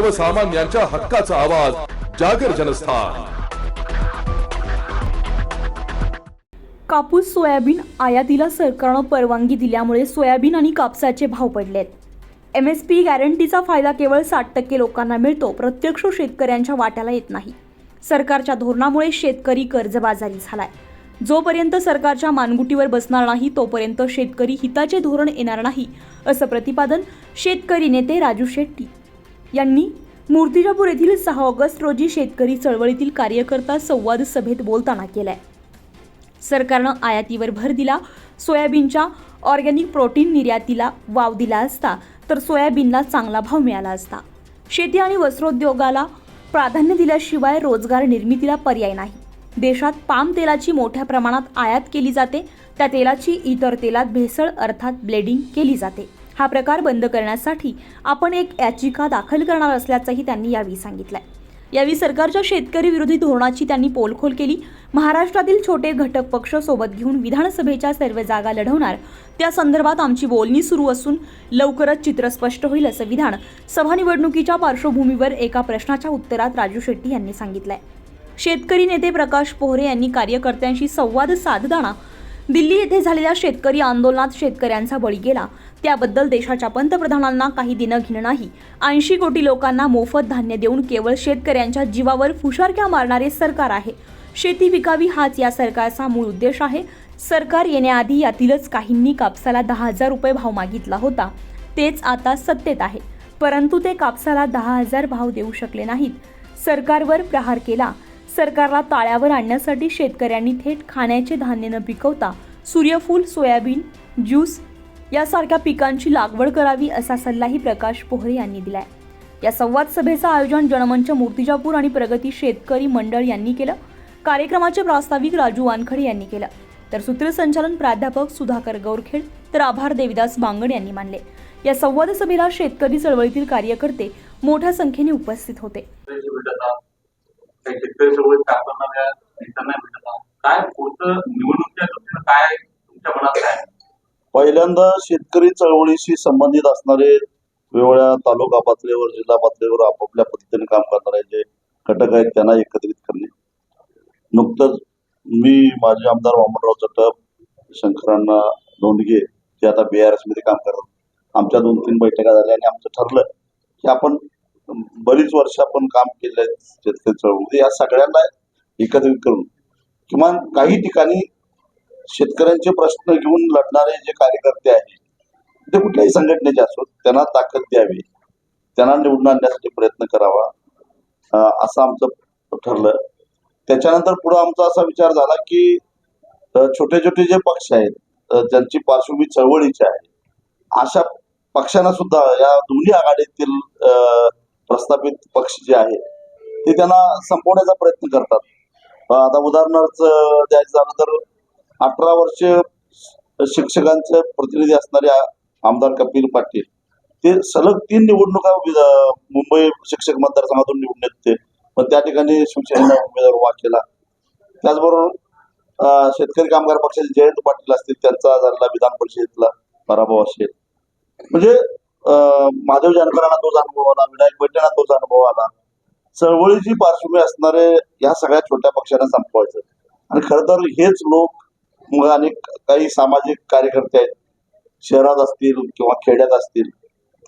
सर्वसामान्यांच्या हक्काचा आवाज जागर जनस्थान. कापूस सोयाबीन आयातीला सरकारनं परवानगी दिल्यामुळे सोयाबीन आणि कापसाचे भाव पडलेत. एम एस पी गॅरंटीचा फायदा केवळ साठ टक्के लोकांना मिळतो प्रत्यक्ष शेतकऱ्यांच्या वाट्याला येत नाही. सरकारच्या धोरणामुळे शेतकरी कर्जबाजारी झालाय. जोपर्यंत सरकारच्या मानगुटीवर बसणार नाही तोपर्यंत शेतकरी हिताचे धोरण येणार नाही असं प्रतिपादन शेतकरी नेते राजू शेट्टी. यांनी मूर्तिजापूर येथील सहा ऑगस्ट रोजी शेतकरी चळवळीतील कार्यकर्ता संवाद सभेत बोलताना केलाय. सरकारनं आयातीवर भर दिला सोयाबीनच्या ऑर्गॅनिक प्रोटीन निर्यातीला वाव दिला असता तर सोयाबीनला चांगला भाव मिळाला असता. शेती आणि वस्त्रोद्योगाला प्राधान्य दिल्याशिवाय रोजगार निर्मितीला पर्याय नाही. देशात पाम तेलाची मोठ्या प्रमाणात आयात केली जाते त्या तेलाची इतर तेलात भेसळ अर्थात ब्लेडिंग केली जाते. हा प्रकार बंद करण्यासाठी आपण एक याचिका दाखल करणार असल्याचंही त्यांनी यावेळी सांगितलंय. यावेळी सरकारच्या शेतकरी विरोधी धोरणाची त्यांनी पोलखोल केली. महाराष्ट्रातील छोटे घटक पक्ष सोबत घेऊन विधानसभेच्या सर्व जागा लढवणार त्या संदर्भात आमची बोलणी सुरू असून लवकरच चित्र स्पष्ट होईल असं विधान सभा निवडणुकीच्या पार्श्वभूमीवर एका प्रश्नाच्या उत्तरात राजू शेट्टी यांनी सांगितलंय. शेतकरी नेते प्रकाश पोहरे यांनी कार्यकर्त्यांशी संवाद साधताना दिल्ली येथे झालेल्या शेतकरी आंदोलनात शेतकऱ्यांचा बळी गेला. त्याबद्दल देशाच्या पंतप्रधानांना काही देणं घेणं नाही. ऐंशी कोटी लोकांना मोफत धान्य देऊन केवळ शेतकऱ्यांच्या जीवावर फुशारक्या मारणारे सरकार आहे. शेती विकावी हाच या सरकारचा मूळ उद्देश आहे. सरकार येण्याआधी यातीलच काहींनी कापसाला दहा हजार रुपये भाव मागितला होता. तेच आता सत्तेत आहे. परंतु ते कापसाला दहा हजार भाव देऊ शकले नाहीत. सरकारवर प्रहार केला. सरकारला ताळ्यावर आणण्यासाठी शेतकऱ्यांनी थेट खाण्याचे धान्य न पिकवता सूर्यफूल सोयाबीन ज्यूस यासारख्या पिकांची लागवड करावी असा सल्लाही प्रकाश पोहरे यांनी दिलाय. या संवाद सभेचं आयोजन जनमंच मूर्तिजापूर आणि प्रगती शेतकरी मंडळ यांनी केलं. कार्यक्रमाचे प्रास्ताविक राजू वानखडे यांनी केलं. तर सूत्रसंचालन प्राध्यापक सुधाकर गौरखेड तर आभार देविदास बांगड यांनी मानले. या संवाद सभेला शेतकरी चळवळीतील कार्यकर्ते मोठ्या संख्येने उपस्थित होते. काही नेत्यांना काय पुढचं निवडणुकीच्या दृष्टीनं काय तुमच्या मनात काय पहिल्यांदा शेतकरी चळवळीशी संबंधित असणारे वेगवेगळ्या तालुका पातळीवर जिल्हा पातळीवर आपापल्या पद्धतीने काम करणारे जे घटक आहेत त्यांना एकत्रित करणे. नुकतंच मी माजी आमदार वामनराव चटप शंकरांना धोंडगे जे आता बी आर एसमध्ये काम करतात. आमच्या दोन तीन बैठका झाल्या आणि आमचं ठरलं की आपण बरीच वर्ष आपण काम केलं आहे शेतकरी चळवळीमध्ये म्हणजे या सगळ्यांना एकत्रित करून. किमान काही ठिकाणी शेतकऱ्यांचे प्रश्न घेऊन लढणारे जे कार्यकर्ते आहेत ते कुठल्याही संघटनेचे असोत त्यांना ताकद द्यावी. त्यांना निवडून आणण्यासाठी प्रयत्न करावा असं आमचं ठरलं. त्याच्यानंतर पुढे आमचा असा विचार झाला की छोटे छोटे जे पक्ष आहेत ज्यांची पार्श्वभूमी चळवळीची आहे अशा पक्षांना सुद्धा या दोन्ही आघाडीतील प्रस्थापित पक्ष जे आहे ते त्यांना संपवण्याचा प्रयत्न करतात. आता उदाहरणार्थ द्यायचं झालं तर अठरा वर्ष शिक्षकांचे प्रतिनिधी असणारे आमदार कपिल पाटील ते सलग तीन निवडणुका मुंबई शिक्षक मतदारसंघातून निवडून येते पण त्या ठिकाणी शिवसेनेला उमेदवार उभा केला. त्याचबरोबर शेतकरी कामगार पक्षाचे जयंत पाटील असतील त्यांचा झालेला विधान परिषदेतला पराभव असेल. म्हणजे महादेव जानकरांना तोच अनुभव आला विनायक बैठेंना तोच अनुभव आला. चळवळीची पार्श्वभूमी असणारे या सगळ्या छोट्या पक्षांना संपवायचं. आणि खर तर हेच लोक मग अनेक काही सामाजिक कार्यकर्ते आहेत शहरात असतील किंवा खेड्यात असतील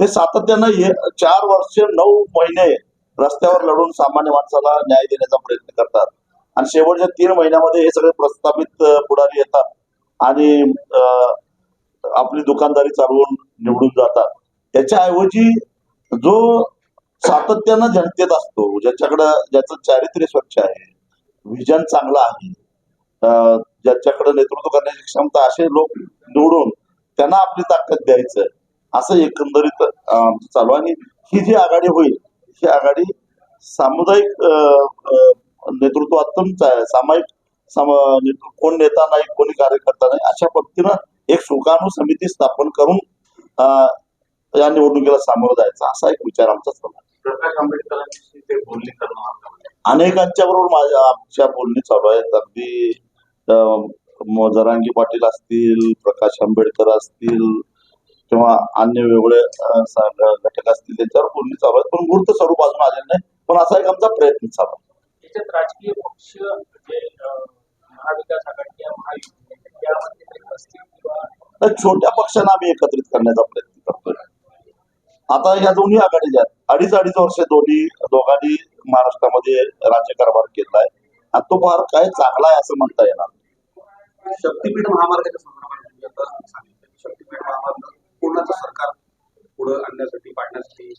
ते सातत्यानं हे चार वर्ष नऊ महिने रस्त्यावर लढून सामान्य माणसाला न्याय देण्याचा प्रयत्न करतात. आणि शेवटच्या तीन महिन्यामध्ये हे सगळे प्रस्थापित पुढारी येतात आणि अं, आपली दुकानदारी चालवून निवडून जातात. त्याच्याऐवजी जो सातत्यानं जनतेत असतो ज्याच्याकडं ज्याचं चारित्र्य स्वच्छ आहे विजन चांगलं आहे ज्याच्याकडं ज्याच्याकडे नेतृत्व करण्याची क्षमता असे लोक निवडून त्यांना आपली ताकद द्यायचं असं एकंदरीत चालू आणि ही जी आघाडी होईल ही आघाडी सामुदायिक अं, आहे नेतृत्वातून सामायिक कोण नेता नाही कोणी कार्यकर्ता नाही अशा पद्धतीनं एक सुकाणू समिती स्थापन करून या निवडणुकीला सामोरं जायचं असा एक विचार आमचा चालू आहे. प्रकाश आंबेडकरांशी ते बोलणी करणार का? अनेकांच्या बरोबर माझ्या आमच्या बोलणी चालू आहेत अगदी जरांगी पाटील असतील प्रकाश आंबेडकर असतील किंवा अन्य वेगळे घटक असतील त्यांच्यावर बोलणी चालू आहेत पण मूर्त स्वरूप अजून आलेलं नाही पण असा एक आमचा प्रयत्न चालू आहे राजकीय पक्ष म्हणजे महाविकास आघाडी किंवा महायुती छोट्या पक्षांना आम्ही एकत्रित करण्याचा प्रयत्न आता या दोन्ही आघाडी ज्या आहेत, अडीच अडीच वर्ष दोन्ही दोघांनी महाराष्ट्रामध्ये राज्यकारभार केला आहे आणि तो फार काय चांगला आहे असं म्हणता येणार. शक्तीपीठ महामार्गाच्या संदर्भात शक्तीपीठ महामार्ग सरकार पुढे आणण्यासाठी पाडण्यासाठी?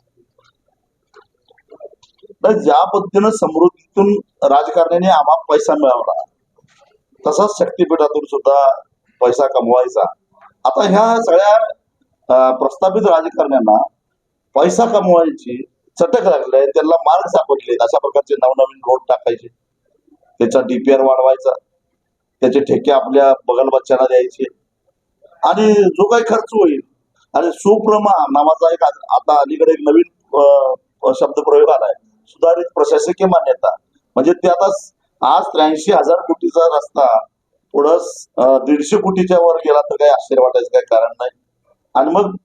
ज्या पद्धतीनं समृद्धीतून राजकारण्याने आम्हाला पैसा मिळवला तसाच शक्तीपीठातून सुद्धा पैसा कमवायचा. आता ह्या सगळ्या प्रस्थापित राजकारण्यांना पैसा कमवायची चटक लागले त्यांना मार्ग सापडले अशा प्रकारचे नवनवीन रोड टाकायचे. त्याचा डीपीआर वाढवायचा. त्याचे ठेके आपल्या बगल बच्च्यांना द्यायचे. आणि जो काही खर्च होईल आणि सुप्रमा नावाचा एक आता अलीकडे एक नवीन शब्द प्रयोग आलाय. सुधारित प्रशासकीय मान्यता. म्हणजे ते आता आज त्र्याऐंशी हजार कोटीचा रस्ता पुढं दीडशे कोटीच्या वर गेला तर काही आश्चर्य वाटायचं काही कारण नाही. आणि मग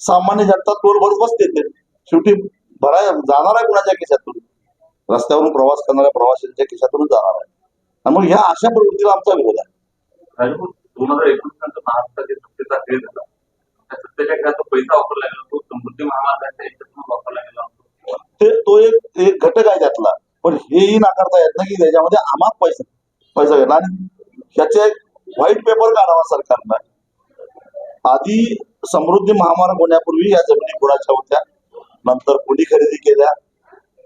सामान्य जनता तोल भरत बसते ते. शेवटी भराय जाणार आहे कुणाच्या खिशातून? रस्त्यावरून प्रवास करणाऱ्या प्रवाशांच्या खिशातूनच जाणार आहे. आणि मग ह्या अशा प्रवृत्तीला आमचा विरोध आहे. दोन हजार एकोणीस नंतर महाराष्ट्राचे सत्तेचा खेळ झाला. त्या सत्तेच्या खेळात तो पैसा वापरला गेला तो समृद्धी महामार्गाच्या याच्यातून वापरला गेला ते तो एक एक घटक आहे त्यातला. पण हेही नाकारता येत नाही की त्याच्यामध्ये आम्हाला पैसा पैसा गेला आणि ह्याचे एक व्हाईट पेपर काढावा सरकारनं. आधी समृद्धी महामार्ग होण्यापूर्वी या जमिनी कुणाच्या होत्या. नंतर कुणी खरेदी केल्या.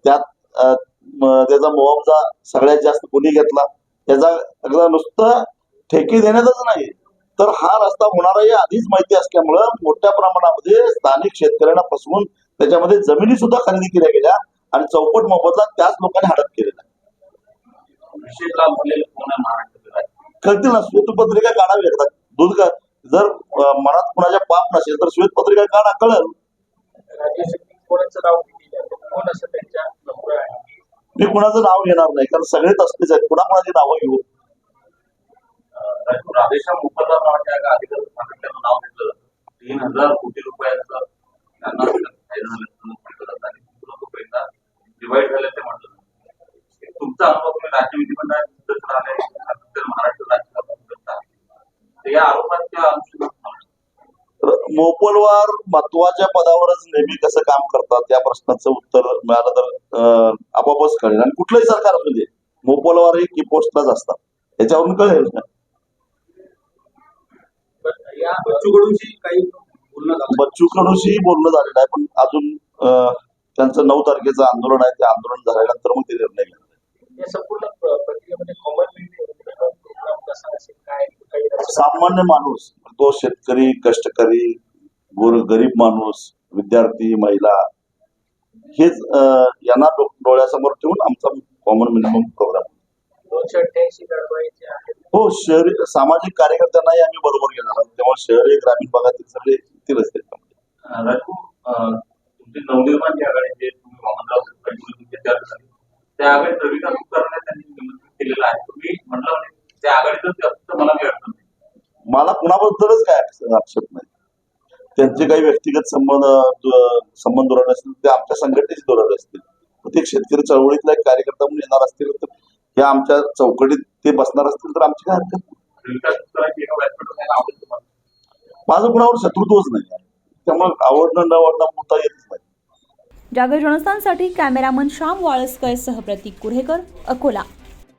त्यात त्याचा मुआवजा सगळ्यात जास्त कुणी घेतला. त्याचा अगदी नुसतं ठेके देण्यातच नाही. तर हा रस्ता होणार आधीच माहिती असल्यामुळं मोठ्या प्रमाणामध्ये स्थानिक शेतकऱ्यांना फसवून त्याच्यामध्ये जमिनी सुद्धा खरेदी केल्या गेल्या आणि चौपट मोबदला त्याच लोकांनी हडप केलेला? कळतील ना श्वेतपत्रिका काढावी एकदा दूध जर मनात कुणाच्या पाप नसेल तर श्वेतपत्रिका काढा कळेल? राज्यासाठी कोणाचं नाव दिलं जातं कोण असं त्यांच्या नंबर आहे? मी कुणाचं नाव घेणार नाही कारण सगळे तसलेच आहेत. कुणा कुणाची नावं घेऊ? राधेश्याम मुखर्जी नावाच्या एका अधिकारी नाव घेतलं. तीन हजार कोटी रुपयाचं त्यांना फायदा झाल्याचं म्हटलं जातं आणि पुढं तो पैसा डिवाइड झाल्याचं म्हटलं जातं तुमचा अनुभव तुम्ही राज्य विधिमंडळात सदस्य राहिले सातत्यानं महाराष्ट्र राजकारणात करता तर या आरोपाच्या अनुषंगाने तर मोपलवार महत्त्वाच्या पदावरच नेहमी कसं काम करतात या प्रश्नाचं उत्तर मिळालं तर अं, आपोआपच कळेल. आणि कुठलंही सरकार असू दे मोपलवार हे की पोस्टलाच असतात. याच्यावरून कळेल बच्चू कडूंशी काही बोलणं झालेलं आहे पण अजून त्यांचं नऊ तारखेचं आंदोलन आहे ते आंदोलन झाल्यानंतर मग ते निर्णय घेणार सामान्य माणूस तो शेतकरी कष्टकरी गोर गरीब माणूस विद्यार्थी महिला हेच यांना डोळ्यासमोर ठेवून आमचा कॉमन मिनिमम प्रोग्राम हो शहरी सामाजिक कार्यकर्त्यांनाही आम्ही बरोबर घेणार आहोत. तेव्हा शहरी ग्रामीण भागातील सगळे येतीलच त्याच्यामध्ये. राजू अं, तुमची नवनिर्माण जी आघाडी जे तुम्ही मोहनराव झाली त्या आघाडीत रविकांत त्यांनी निमंत्रित केलेलं आहे. तुम्ही म्हटलं म्हणजे त्या आघाडीतच असतं तर मला काही अडचण नाही काय आक्षेप नाही. त्यांचे काही व्यक्तिगत संबंध संबंध धोरण असतील ते आमच्या संघटनेचे धोरण असतील. ते शेतकरी चळवळीतला एक कार्यकर्ता म्हणून येणार असतील तर या आमच्या चौकटीत ते बसणार असतील तर आमची काय हरकत नाही. माझं कुणावर शत्रुत्वच नाही. त्यामुळे आवडणं न आवडणं मुद्दा येतच नाही. जागर जनस्थानसाठी कॅमेरामन श्याम वाळसकर सह प्रतीक कुरेकर अकोला.